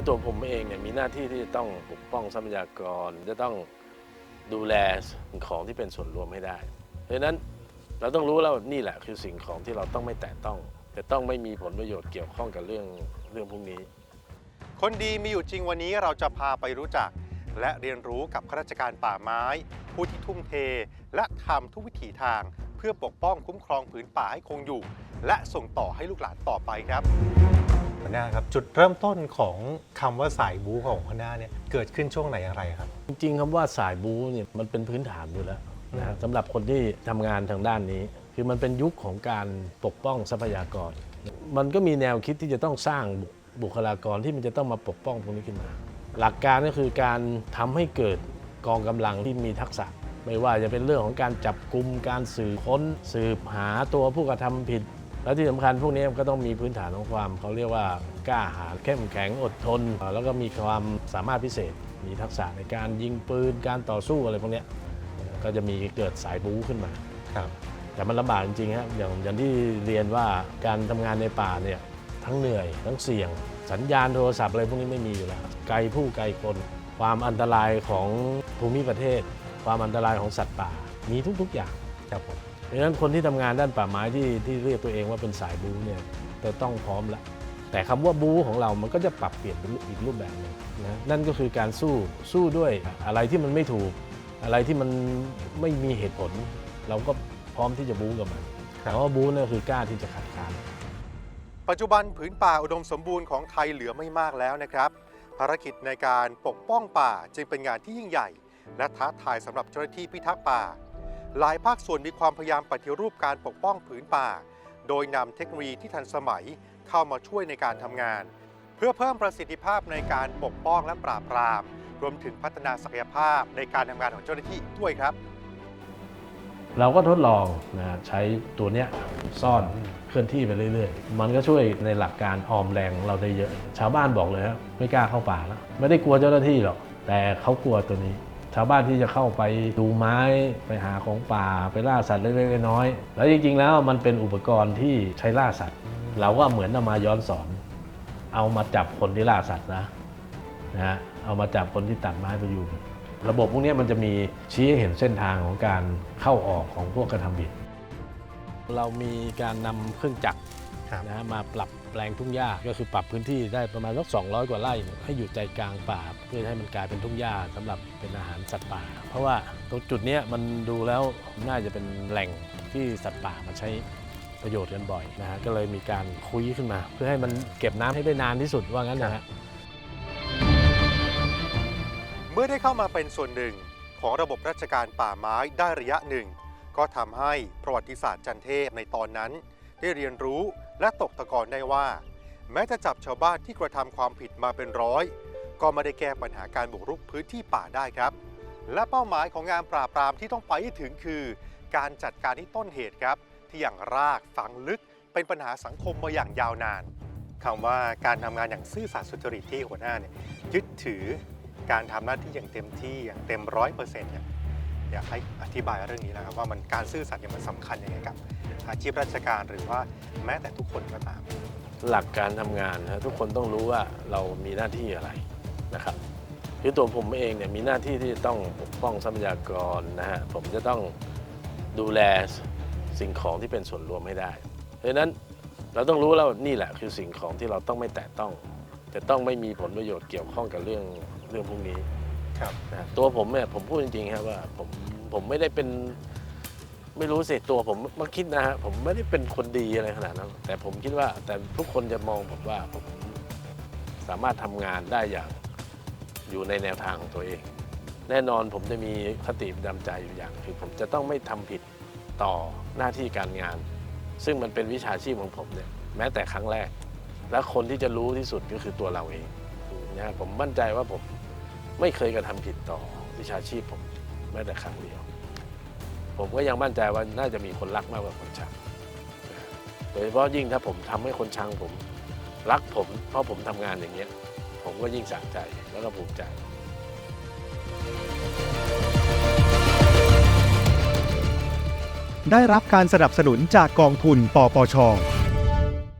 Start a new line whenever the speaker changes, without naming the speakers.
คือตัวผมเองเนี่ยมีหน้าที่ที่จะต้องปกป้องทรัพยากร จะต้องดูแลสิ่งของที่เป็นส่วนรวมให้ได้ เพราะฉะนั้นเราต้องรู้แล้วนี่แหละคือสิ่งของที่เราต้องไม่แตะต้อง จะต้องไม่มีผลประโยชน์เกี่ยวข้องกับเรื่องเรื่องพวกนี้
คนดีมีอยู่จริงวันนี้เราจะพาไปรู้จัก และเรียนรู้กับข้าราชการป่าไม้ ผู้ที่ทุ่มเท และทำทุกวิถีทาง เพื่อปกป้องคุ้มครองผืนป่าให้คงอยู่ และส่งต่อให้ลูกหลานต่อไปครับหัวหน้าครับจุดเริ่มต้นของคำว่าสายบูของหัวหน้าเนี่ยเกิดขึ้นช่วงไหนอย่างไรครับ
จริงๆคำว่าสายบู๊เนี่ยมันเป็นพื้นฐานอยู่แล้วนะครับสำหรับคนที่ทำงานทางด้านนี้ คือมันเป็นยุคของการปกป้องทรัพยากร มันก็มีแนวคิดที่จะต้องสร้างบุบุคลากรที่มันจะต้องมาปกป้องพวกนี้ขึ้นมา หลักการก็คือการทำให้เกิดกองกำลังที่มีทักษะ ไม่ว่าจะเป็นเรื่องของการจับกลุ่มการสืบค้น สืบหาตัวผู้กระทำผิด และที่สำคัญพวกนี้ก็ต้องมีพื้นฐานของความเขาเรียกว่ากล้าหาญเข้มแข็งอดทน แล้วก็มีความสามารถพิเศษ มีทักษะในการยิงปืนการต่อสู้อะไรพวกเนี้ยก็จะมีเกิดสายบู๊ขึ้นมา
ครับ
แต่มันลำบากจริงๆครับอย่างอย่างที่เรียนว่าการทำงานในป่าเนี่ยทั้งเหนื่อยทั้งเสี่ยง สัญญาณโทรศัพท์อะไรพวกนี้ไม่มีอยู่แล้วไกลผู้ไกลคน ความอันตรายของภูมิประเทศ ความอันตรายของสัตว์ป่ามีทุกๆอย่าง
ครับผม
เพราะฉะนั้นคนที่ทำงานด้านป่าไม้ที่ที่เรียกตัวเองว่าเป็นสายบู๊เนี่ยจะต้องพร้อมแล้วแต่คำว่าบู๊ของเรามันก็จะปรับเปลี่ยนเป็นอีกรูปแบบหนึ่งนะนั่นก็คือการสู้สู้ด้วยอะไรที่มันไม่ถูก อะไรที่มันไม่มีเหตุผล เราก็พร้อมที่จะบู๊กับมันแต่ว่าบู๊เนี่ยคือกล้าที่จะขัดขาน
ปัจจุบันผืนป่าอุดมสมบูรณ์ของไทยเหลือไม่มากแล้วนะครับ ภารกิจในการปกป้องป่าจึงเป็นงานที่ยิ่งใหญ่ และท้าทายสำหรับเจ้าหน้าที่พิทักษ์ป่า หลายภาคส่วนมีความพยายามปฏิรูปการปกป้องผืนป่า โดยนำเทคโนโลยีที่ทันสมัยเข้ามาช่วยในการทำงาน เพื่อเพิ่มประสิทธิภาพในการปกป้องและปราบปราม รวมถึงพัฒนาศักยภาพในการทำงานของเจ้าหน้าที่ด้วยครับ
เราก็ทดลองนะใช้ตัวเนี้ยซ่อนเคลื่อนที่ไปเรื่อยๆ มันก็ช่วยในหลักการออมแรงเราได้เยอะ ชาวบ้านบอกเลยครับไม่กล้าเข้าป่าแล้ว ไม่ได้กลัวเจ้าหน้าที่หรอก แต่เขากลัวตัวนี้ ชาวบ้านที่จะเข้าไปดูไม้ไปหาของป่าไปล่าสัตว์เล็กๆน้อยๆแล้วจริงๆแล้วมันเป็นอุปกรณ์ที่ใช้ล่าสัตว์ เราก็เหมือนเอามาย้อนสอน เอามาจับคนที่ล่าสัตว์นะนะฮะเอามาจับคนที่ตัดไม้ประยูงระบบพวกนี้มันจะมีชี้ให้เห็นเส้นทางของการเข้าออกของพวกกระทำผิดเรามีการนำเครื่องจักร
ครับ
นะฮะมาปรับ แปลงทุ่งหญ้าก็คือปรับพื้นที่ได้ประมาณสัก200 กว่าไร่ให้อยู่ใจกลางป่า เพื่อให้มันกลายเป็นทุ่งหญ้าสำหรับเป็นอาหารสัตว์ป่า เพราะว่าตรงจุดนี้มันดูแล้วน่าจะเป็นแหล่งที่สัตว์ป่ามาใช้ประโยชน์กันบ่อยนะฮะก็เลยมีการคุยขึ้นมา เพื่อให้มันเก็บน้ำให้ได้นานที่สุดว่างั้นนะฮะ
เมื่อได้เข้ามาเป็นส่วนหนึ่งของระบบราชการป่าไม้ได้ระยะหนึ่ง ก็ทำให้ประวัติศาสตร์จันเทพในตอนนั้น ได้เรียนรู้ และตกตะกอนได้ว่า แม้จะจับชาวบ้านที่กระทำความผิดมาเป็นร้อย ก็ไม่ได้แก้ปัญหาการบุกรุกพื้นที่ป่าได้ครับ และเป้าหมายของงานปราบปรามที่ต้องไปให้ถึงคือ การจัดการที่ต้นเหตุครับ ที่อย่างรากฝังลึกเป็นปัญหาสังคมมาอย่างยาวนานคำว่าการทำงานอย่างซื่อสัตย์สุจริตที่หัวหน้าเนี่ยยึดถือการทำหน้าที่อย่างเต็มที่อย่างเต็มร้อยเปอร์เซ็นต์เนี่ย อยากให้อธิบายเรื่องนี้นะครับว่ามันการซื่อสัตย์เนี่ยมันสำคัญยังไงกับ อาชีพราชการหรือว่าแม้แต่ทุกคนก็ตาม
หลักการทำงานนะทุกคนต้องรู้ว่าเรามีหน้าที่อะไรนะครับคือตัวผมเองเนี่ยมีหน้าที่ที่จะต้องปกป้องทรัพยากรนะฮะผมจะต้องดูแลสิ่งของที่เป็นส่วนรวมให้ได้ เพราะฉะนั้นเราต้องรู้แล้วนี่แหละคือสิ่งของที่เราต้องไม่แตะต้อง จะต้องไม่มีผลประโยชน์เกี่ยวข้องกับเรื่องเรื่องพวกนี้
ครับ
นะตัวผมเนี่ยผมพูดจริงๆครับว่าผมผมไม่ได้เป็นไม่รู้สิตัวผมมาคิดนะฮะผมไม่ได้เป็นคนดีอะไรขนาดนั้น แต่ผมคิดว่าแต่ทุกคนจะมองผมว่าผมสามารถทำงานได้อย่างอยู่ในแนวทางของตัวเอง แน่นอนผมจะมีคติประจำใจอยู่อย่างคือผมจะต้องไม่ทำผิดต่อหน้าที่การงาน ซึ่งมันเป็นวิชาชีพของผมเนี่ยแม้แต่ครั้งแรก และคนที่จะรู้ที่สุดก็คือตัวเราเองนะฮะผมมั่นใจว่าผม ไม่เคยกระทำผิดต่อวิชาชีพผมแม้แต่ครั้งเดียว ผมก็ยังมั่นใจว่าน่าจะมีคนรักมากกว่าคนชังโดยเฉพาะยิ่งถ้าผมทำให้คนชังผมรักผมเพราะผมทำงานอย่างเงี้ย ผมก็ยิ่งสะใจแล้วก็ภูมิใจ
ได้รับการสนับสนุนจากกองทุนปปช